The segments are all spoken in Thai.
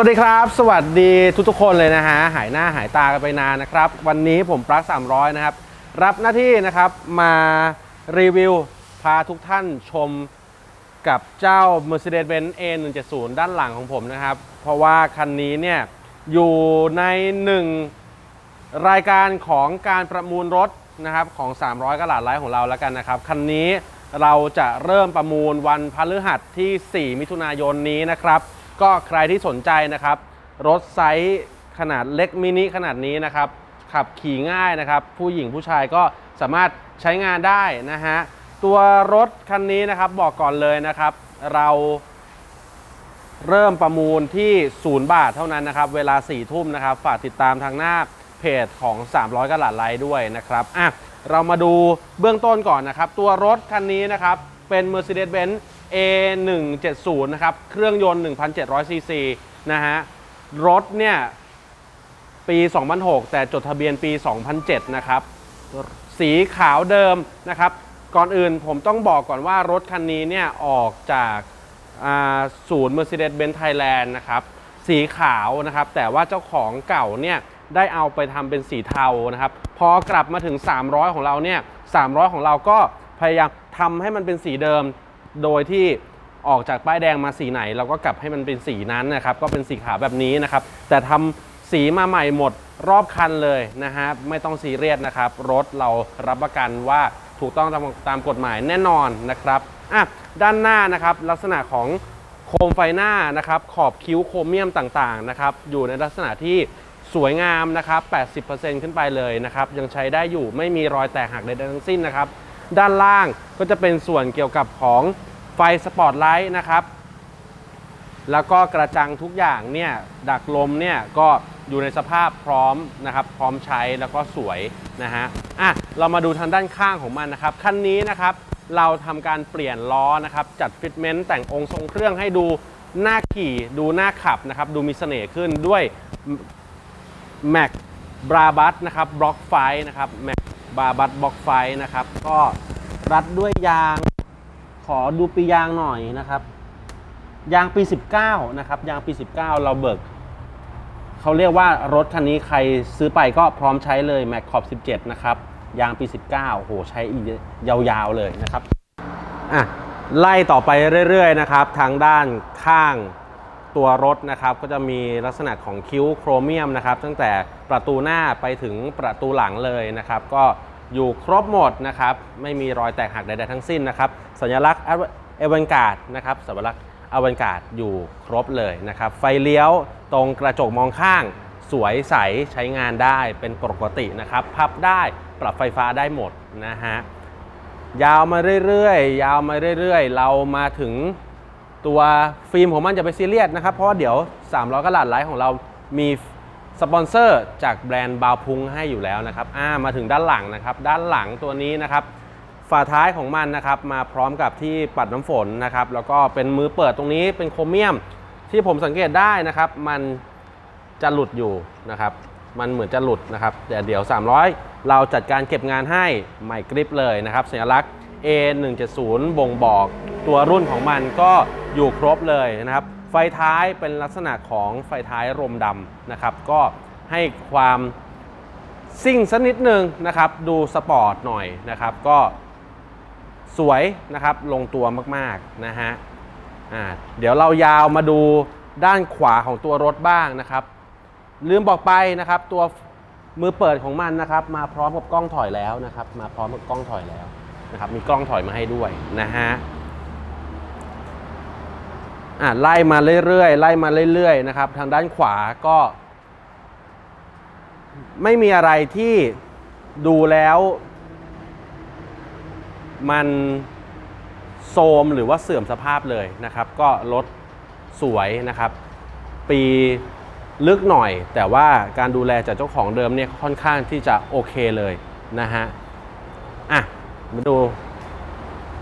สวัสดีครับ สวัสดีทุกๆคนเลยนะฮะหายหน้าหายตากันไปนานนะครับ วันนี้ผมปลั๊ก300 นะครับ รับหน้าที่นะครับมารีวิว พาทุกท่านชมกับเจ้า Mercedes-Benz A170 ด้านหลังของผมนะครับ เพราะว่าคันนี้เนี่ย อยู่ในหนึ่งรายการของการประมูลรถนะครับของ 300กะหลาดไลท์ของเราแล้วกันนะครับ คันนี้เราจะเริ่มประมูลวันพฤหัสที่ 4 มิถุนายนนี้นะครับ ก็ใครที่สนใจนะครับ รถไซส์ขนาดเล็กมินิขนาดนี้นะครับ ขับขี่ง่ายนะครับ ผู้หญิงผู้ชายก็สามารถใช้งานได้นะฮะ ตัวรถคันนี้นะครับบอกก่อนเลยนะครับ เราเริ่มประมูลที่0บาทเท่านั้นนะครับ เวลา4ทุ่มนะครับ ฝากติดตามทางหน้าเพจของ 300กะหลาดไลท์ด้วยนะครับอะเรามาดูเบื้องต้นก่อนนะครับ ตัวรถคันนี้นะครับ เป็น Mercedes-Benz A170 นะครับ เครื่องยนต์ 1,700ซีซีนะฮะ รถเนี่ย ปี 2006 แต่จดทะเบียนปี 2007 นะครับ สีขาวเดิมนะครับ ก่อนอื่นผมต้องบอกก่อนว่ารถคันนี้เนี่ย ออกจากศูนย์ Mercedes-Benz Thailand นะครับ สีขาวนะครับ แต่ว่าเจ้าของเก่าเนี่ยได้เอาไปทำเป็นสีเทานะครับ พอกลับมาถึง 300 ของเราเนี่ย 300 ของเราก็พยายามทำให้มันเป็นสีเดิม โดยที่ออกจากป้ายแดงมาสีไหน เราก็กลับให้มันเป็นสีนั้นนะครับ ก็เป็นสีขาวแบบนี้นะครับ แต่ทำสีมาใหม่หมดรอบคันเลยนะฮะไม่ต้องซีเรียสนะครับ รถเรารับประกันว่าถูกต้องตามตามกฎหมายแน่นอนนะครับอะด้านหน้านะครับลักษณะของโคมไฟหน้านะครับขอบคิ้วโครเมียมต่างๆนะครับอยู่ในลักษณะที่สวยงามนะครับ 80%ขึ้นไปเลยนะครับ ยังใช้ได้อยู่ไม่มีรอยแตกหักใดๆทั้งสิ้นนะครับ ด้านล่างก็จะเป็นส่วนเกี่ยวกับของ ไฟสปอตไลท์นะครับ แล้วก็กระจังทุกอย่างเนี่ยดักลมเนี่ยก็อยู่ในสภาพพร้อมนะครับ พร้อมใช้แล้วก็สวยนะฮะอะเรามาดูทางด้านข้างของมันนะครับคันนี้นะครับเราทำการเปลี่ยนล้อนะครับ จัดฟิตเมนต์แต่งองค์ทรงเครื่องให้ดูหน่าขี่ดูหน่าขับนะครับ ดูมีเสน่ห์ขึ้นด้วย Mac b r a b u s นะครับบล็อกไฟนะครับ Mac b r a b u s บล็อกไฟนะครับ ก็รัดด้วยยาง ขอดูปียางหน่อยนะครับ ยางปี 19 นะครับ ยางปี 19 เราเบิก เขาเรียกว่ารถคันนี้ใครซื้อไปก็พร้อมใช้เลย Mac Corp 17 นะครับ ยางปี 19โหใช้อีกยาวๆเลยนะครับอะไล่ต่อไปเรื่อยๆนะครับ ทางด้านข้างตัวรถนะครับ ก็จะมีลักษณะของคิ้วโครเมียมนะครับ ตั้งแต่ประตูหน้าไปถึงประตูหลังเลยนะครับ ก็ อยู่ครบหมดนะครับ ไม่มีรอยแตกหักใดๆทั้งสิ้นนะครับ สัญลักษณ์เอเวนการ์ดนะครับ สัญลักษณ์เอเวนการ์ดอยู่ครบเลยนะครับ ไฟเลี้ยวตรงกระจกมองข้าง สวยใสใช้งานได้เป็นปกตินะครับ พับได้ปรับไฟฟ้าได้หมดนะฮะ ยาวมาเรื่อยๆ ยาวมาเรื่อยๆ เรามาถึงตัวฟิล์มของมันจะไปซีเรียสนะครับ เพราะว่าเดี๋ยว300กระลัดไลท์ของเรามี สปอนเซอร์จากแบรนด์บาวพุงให้อยู่แล้วนะครับอ่ามาถึงด้านหลังนะครับ ด้านหลังตัวนี้นะครับฝาท้ายของมันนะครับมาพร้อมกับที่ปัดน้ำฝนนะครับแล้วก็เป็นมือเปิดตรงนี้เป็นโครเมียมที่ผมสังเกตได้นะครับ มันจะหลุดอยู่นะครับ มันเหมือนจะหลุดนะครับแต่เดี๋ยว 300 เราจัดการเก็บงานให้ใหม่กริปเลยนะครับสัญลักษณ์ A170 บ่งบอกตัวรุ่นของมันก็อยู่ครบเลยนะครับ ไฟท้ายเป็นลักษณะของไฟท้ายรมดำนะครับ ก็ให้ความซิ่งสักนิดนึงนะครับ ดูสปอร์ตหน่อยนะครับ ก็สวยนะครับลงตัวมากๆนะฮะอ่าเดี๋ยวเรายาวมาดูด้านขวาของตัวรถบ้างนะครับ ลืมบอกไปนะครับ ตัวมือเปิดของมันนะครับ มาพร้อมกับกล้องถอยแล้วนะครับ มาพร้อมกับกล้องถอยแล้วนะครับ มีกล้องถอยมาให้ด้วยนะฮะ อะไล่มาเรื่อยๆไล่มาเรื่อยๆนะครับทางด้านขวาก็ ไม่มีอะไรที่ดูแล้ว มันโทมหรือว่าเสื่อมสภาพเลยนะครับ ก็รถสวยนะครับ ปีลึกหน่อย แต่ว่าการดูแลจากเจ้าของเดิมเนี่ยค่อนข้างที่จะโอเคเลยนะฮะอะมาดู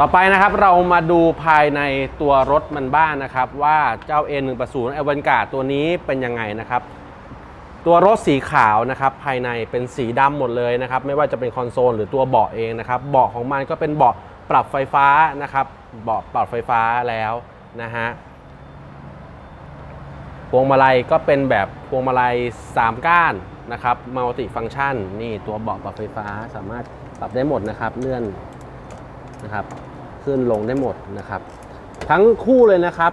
ต่อไปนะครับเรามาดูภายในตัวรถมันบ้างนนะครับ ว่าเจ้า A180 a v a n g a r d ตัวนี้เป็นยังไงนะครับ ตัวรถสีขาวนะครับภายในเป็นสีดำหมดเลยนะครับ ไม่ว่าจะเป็นคอนโซลหรือตัวเบาะเองนะครับเบาะของมันก็เป็นเบาะปรับไฟฟ้านะครับเบาะปรับไฟฟ้าแล้วนะฮะพวงมาลัยก็เป็นแบบพวงมาลัย 3 ก้านนะครับมัลติฟัง c t ชันนี่ตัวเบาะปรับไฟฟ้าสามารถปรับได้หมดนะครับเลื่อน นะครับขึ้นลงได้หมดนะครับ ทั้งคู่เลยนะครับ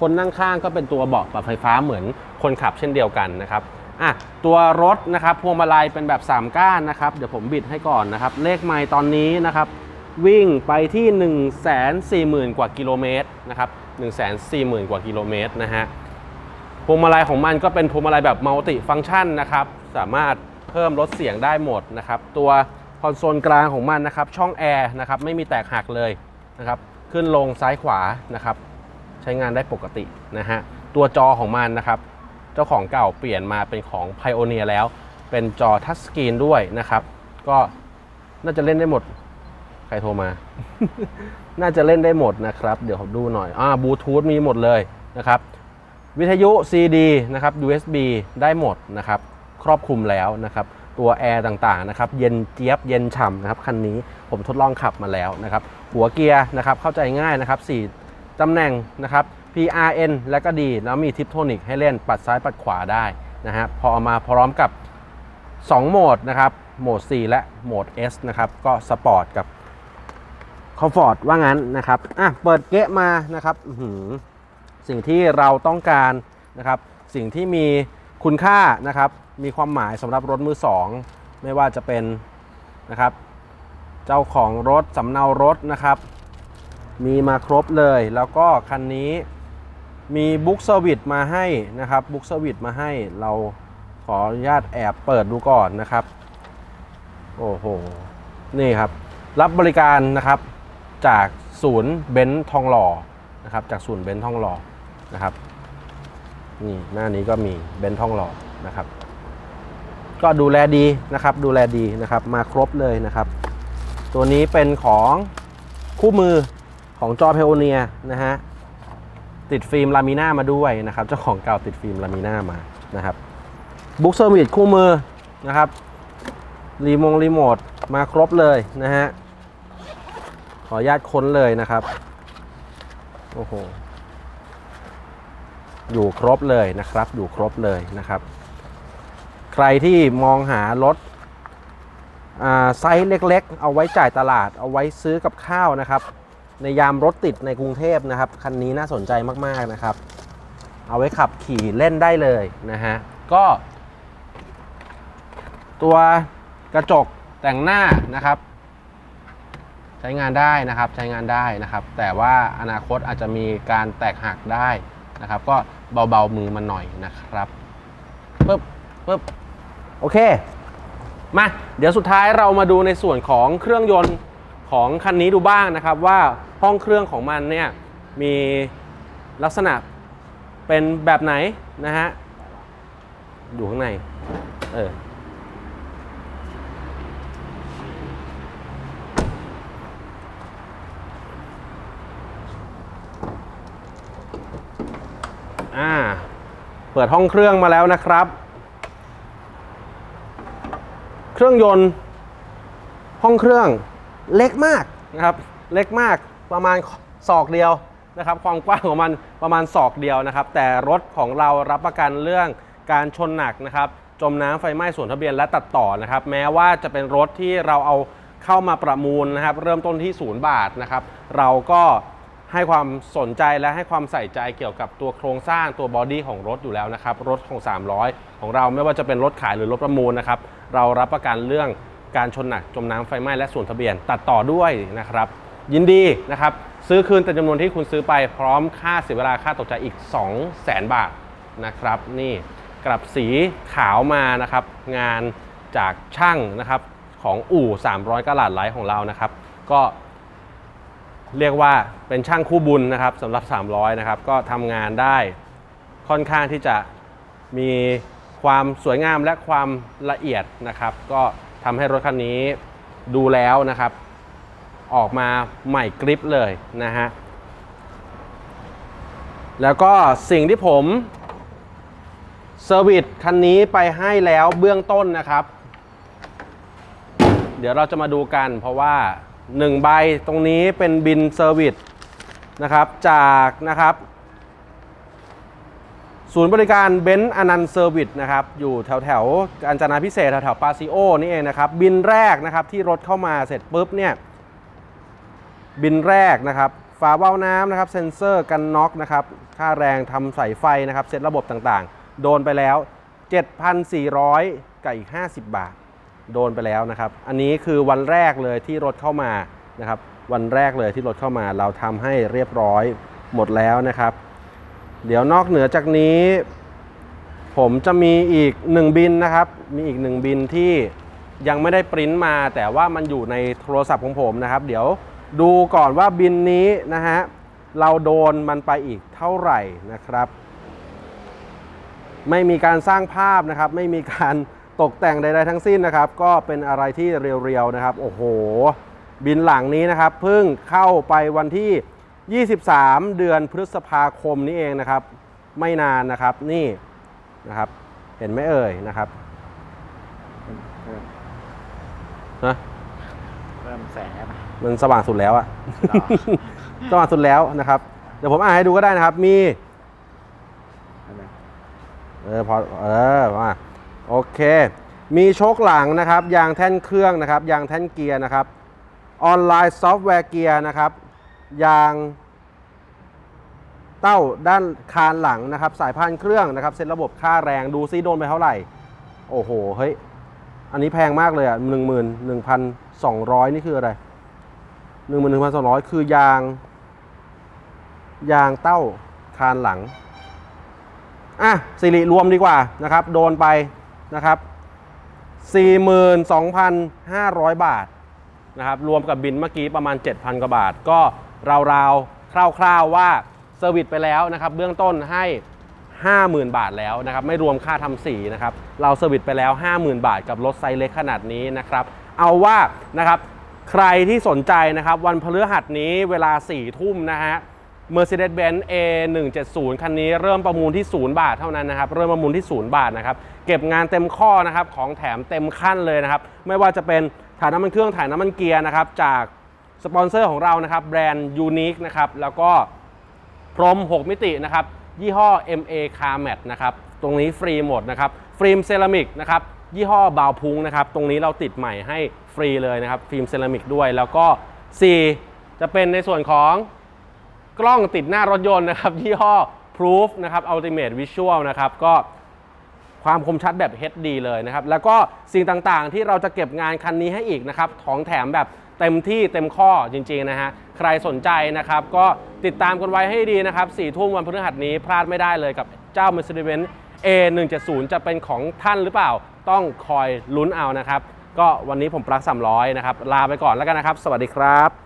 คนนั่งข้างก็เป็นตัวเบาะปรับไฟฟ้าเหมือนคนขับเช่นเดียวกันนะครับอะตัวรถนะครับพวงมาลัยเป็นแบบ 3 ก้านนะครับเดี๋ยวผมบิดให้ก่อนนะครับ เลขไมล์ตอนนี้นะครับ วิ่งไปที่ 1 4 0 0 0 0 กว่ากิโลเมตรนะครับ1 4 0 0 0 0 กว่ากิโลเมตรนะฮะพวงมาลัยของมันก็เป็นพวงมาลัยแบบมัลติฟัง c t ชันนะครับ สามารถเพิ่มลดเสียงได้หมดนะครับ ตัว คอนโซลกลางของมันนะครับ ช่องแอร์นะครับไม่มีแตกหักเลยนะครับ ขึ้นลงซ้ายขวานะครับ ใช้งานได้ปกตินะฮะ ตัวจอของมันนะครับ เจ้าของเก่าเปลี่ยนมาเป็นของ Pioneer แล้ว เป็นจอทัชสกรีนด้วยนะครับ ก็น่าจะเล่นได้หมด ใครโทรมา น่าจะเล่นได้หมดนะครับ เดี๋ยวผมดูหน่อย อ่าบลูทูธมีหมดเลยนะครับ วิทยุ CD นะครับ USB ได้หมดนะครับ ครอบคลุมแล้วนะครับ ตัวแอร์ต่างๆนะครับเย็นเจี๊ยบเย็นฉ่ำนะครับคันนี้ผมทดลองขับมาแล้วนะครับหัวเกียร์นะครับเข้าใจง่ายนะครับ4ตำแหน่งนะครับ PRN และก็ดีแล้วมีทิปโทนิกให้เล่นปัดซ้ายปัดขวาได้นะฮะพอเอามาพร้อมกับ 2 โหมดนะครับโหมด C และโหมด S นะครับก็สปอร์ตกับคอมฟอร์ตว่างั้นนะครับอะเปิดเกะมานะครับสิ่งที่เราต้องการนะครับสิ่งที่มี คุณค่านะครับมีความหมายสำหรับรถมือสองไม่ว่าจะเป็นนะครับเจ้าของรถสำเนารถนะครับ มีมาครบเลย แล้วก็คันนี้มีบุ๊กเซอร์วิสมาให้นะครับบุ๊กเซอร์วิสมาให้เราขออนุญาตแอบเปิดดูก่อนนะครับ โอ้โห นี่ครับ รับบริการนะครับจากศูนย์เบนซ์ทองหล่อนะครับจากศูนย์เบนซ์ทองหล่อนะครับ นี่หน้านี้ก็มีเบนซ์ทองหล่อนะครับ ก็ดูแลดีนะครับ ดูแลดีนะครับ มาครบเลยนะครับ ตัวนี้เป็นของคู่มือของจอเพโอเนียนะฮะติดฟิล์มลามิน่ามาด้วยนะครับ เจ้าของเก่าติดฟิล์มลามิน่ามานะครับบุ๊กเซอร์วิสคู่มือนะครับรีโมงรีโมทมาครบเลยนะฮะขออนุญาตค้นเลยนะครับ โอ้โห อยู่ครบเลยนะครับ อยู่ครบเลยนะครับ ใครที่มองหารถไซส์เล็กๆ เอาไว้จ่ายตลาด เอาไว้ซื้อกับข้าวนะครับ ในยามรถติดในกรุงเทพนะครับ คันนี้น่าสนใจมากๆนะครับ เอาไว้ขับขี่เล่นได้เลยนะฮะ ก็ ตัวกระจกแต่งหน้านะครับ ใช้งานได้นะครับ ใช้งานได้นะครับ แต่ว่าอนาคตอาจจะมีการแตกหักได้ นะครับ ก็เบาๆมือมันหน่อยนะครับปึ๊บปึ๊บโอเค มาเดี๋ยวสุดท้ายเรามาดูในส่วนของเครื่องยนต์ของคันนี้ดูบ้างนะครับ ว่าห้องเครื่องของมันเนี่ยมีลักษณะเป็นแบบไหนนะฮะอยู่ข้างใน เออา เปิดห้องเครื่องมาแล้วนะครับ เครื่องยนต์ ห้องเครื่องเล็กมากนะครับ เล็กมากประมาณศอกเดียวนะครับ ความกว้างของมันประมาณศอกเดียวนะครับ แต่รถของเรารับประกันเรื่องการชนหนักนะครับ จมน้ำไฟไหม้ส่วนทะเบียนและตัดต่อนะครับ แม้ว่าจะเป็นรถที่เราเอาเข้ามาประมูลนะครับ เริ่มต้นที่ศูนย์บาทนะครับ เราก็ ให้ความสนใจและให้ความใส่ใจเกี่ยวกับตัวโครงสร้างตัวบอดี้ของรถอยู่แล้วนะครับ รถของ 300 ของเราไม่ว่าจะเป็นรถขายหรือรถประมูลนะครับ เรารับประกันเรื่องการชนหนักจมน้ำไฟไหม้และส่วนทะเบียน ตัดต่อด้วยนะครับ ยินดีนะครับ ซื้อคืนแต่จำนวนที่คุณซื้อไปพร้อมค่าเสียเวลาค่าตกใจอีก 2 0 0 0 0 0บาทนะครับ นี่กลับสีขาวมานะครับ งานจากช่างนะครับของอู่ 300กะลัดไลท์ของเรานะครับ ก็ เรียกว่าเป็นช่างคู่บุญนะครับสำหรับ 300 นะครับ ก็ทำงานได้ค่อนข้างที่จะมีความสวยงามและความละเอียดนะครับ ก็ทำให้รถคันนี้ดูแล้วนะครับ ออกมาใหม่กริปเลยนะฮะแล้วก็สิ่งที่ผมเซอร์วิสคันนี้ไปให้แล้วเบื้องต้นนะครับ เดี๋ยวเราจะมาดูกันเพราะว่า 1 ใบตรงนี้เป็นบินเซอร์วิสนะครับจากนะครับศูนย์บริการเบนซ์อนันต์เซอร์วิสนะครับอยู่แถวแถวๆกาญจนาพิเศษกแถวปาซิโอนี่เองนะครับบินแรกนะครับที่รถเข้ามาเสร็จปุ๊บเนี่ยบินแรกนะครับฝาเบ้าน้ำนะครับเซ็นเซอร์กันน็อกนะครับค่าแรงทำสายไฟนะครับเซ็ตระบบต่างๆ โดนไปแล้ว 7,400กับอีก 50 บาท โดนไปแล้วนะครับ อันนี้คือวันแรกเลยที่รถเข้ามานะครับ วันแรกเลยที่รถเข้ามา เราทำให้เรียบร้อยหมดแล้วนะครับ เดี๋ยวนอกเหนือจากนี้ ผมจะมีอีกหนึ่งบินนะครับ มีอีกหนึ่งบินที่ยังไม่ได้ปริ้นมา แต่ว่ามันอยู่ในโทรศัพท์ของผมนะครับ เดี๋ยวดูก่อนว่าบินนี้นะฮะเราโดนมันไปอีกเท่าไหร่นะครับ ไม่มีการสร้างภาพนะครับ ไม่มีการ ตกแต่งใดๆทั้งสิ้นนะครับ ก็เป็นอะไรที่เรียวๆนะครับ โอ้โห บินหลังนี้นะครับเพิ่งเข้าไปวันที่ 23 เดือนพฤษภาคมนี้เองนะครับ ไม่นานนะครับนี่นะครับ เห็นไหมเอ่ยนะครับนะเริ่มแสงแล้วนะมันสว่างสุดแล้วอะหรอสว่างสุดแล้วนะครับ เดี๋ยวผมอ่านให้ดูก็ได้นะครับ มี เอาเลยเออพอเออมา โอเค มีโชคหลังนะครับ ยางแท่นเครื่องนะครับ ยางแท่นเกียร์นะครับ ออนไลน์ซอฟต์แวร์เกียร์นะครับ ยางเต้าด้านคานหลังนะครับ สายพานเครื่องนะครับเซ็ตระบบค่าแรงดูซิโดนไปเท่าไหร่ โอ้โห เฮ้ย อันนี้แพงมากเลยอะหนึ่งหมื่นหนึ่งพันสองร้อยนี่คืออะไรหนึ่งหมื่นหนึ่งพันสองร้อยคือยาง ยางเต้าคานหลัง อะสิริรวมดีกว่านะครับ โดนไป นะครับ 42,500 บาทนะครับรวมกับบินเมื่อกี้ประมาณ 7,000 กว่าบาท ก็ราวๆคร่าวๆว่าเซอร์วิสไปแล้วนะครับ เบื้องต้นให้ 50,000 บาทแล้วนะครับไม่รวมค่าทำสีนะครับเราเซอร์วิสไปแล้ว 50,000 บาทกับรถไซส์เล็กขนาดนี้นะครับเอาว่านะครับใครที่สนใจนะครับวันพฤหัสนี้เวลา4ทุ่มนะฮะ Mercedes-Benz A170 คันนี้เริ่มประมูลที่ 0 บาทเท่านั้นนะครับ เริ่มประมูลที่ 0 บาทนะครับ เก็บงานเต็มข้อนะครับ ของแถมเต็มขั้นเลยนะครับ ไม่ว่าจะเป็นถ่ายน้ำมันเครื่อง ถ่ายน้ำมันเกียร์นะครับ จากสปอนเซอร์ของเรานะครับ แบรนด์ยูนิคนะครับ แล้วก็พรม 6 มิตินะครับ ยี่ห้อ MA Car Mat นะครับ ตรงนี้ฟรีหมดนะครับ ฟิล์มเซรามิกนะครับ ยี่ห้อบาวพุงนะครับ ตรงนี้เราติดใหม่ให้ฟรีเลยนะครับ ฟิล์มเซรามิกด้วย แล้วก็ 4 จะเป็นในส่วนของ กล้องติดหน้ารถยนต์นะครับยี่ห้อ Proof นะครับ Ultimate Visual นะครับก็ความคมชัดแบบ HD เลยนะครับ แล้วก็สิ่งต่างๆ ที่เราจะเก็บงานคันนี้ให้อีกนะครับของแถมแบบเต็มที่เต็มข้อจริงๆนะฮะใครสนใจนะครับก็ติดตามกันไว้ให้ดีนะครับ4ี่ทุ่มวันพฤหัสนี้พลาดไม่ได้เลยกับเจ้า Mercedes-Benz A170 จะเป็นของท่านหรือเปล่า ต้องคอยลุ้นเอานะครับ ก็วันนี้ผมปลั๊ก300 นะครับ ลาไปก่อนแล้วกันนะครับ สวัสดีครับ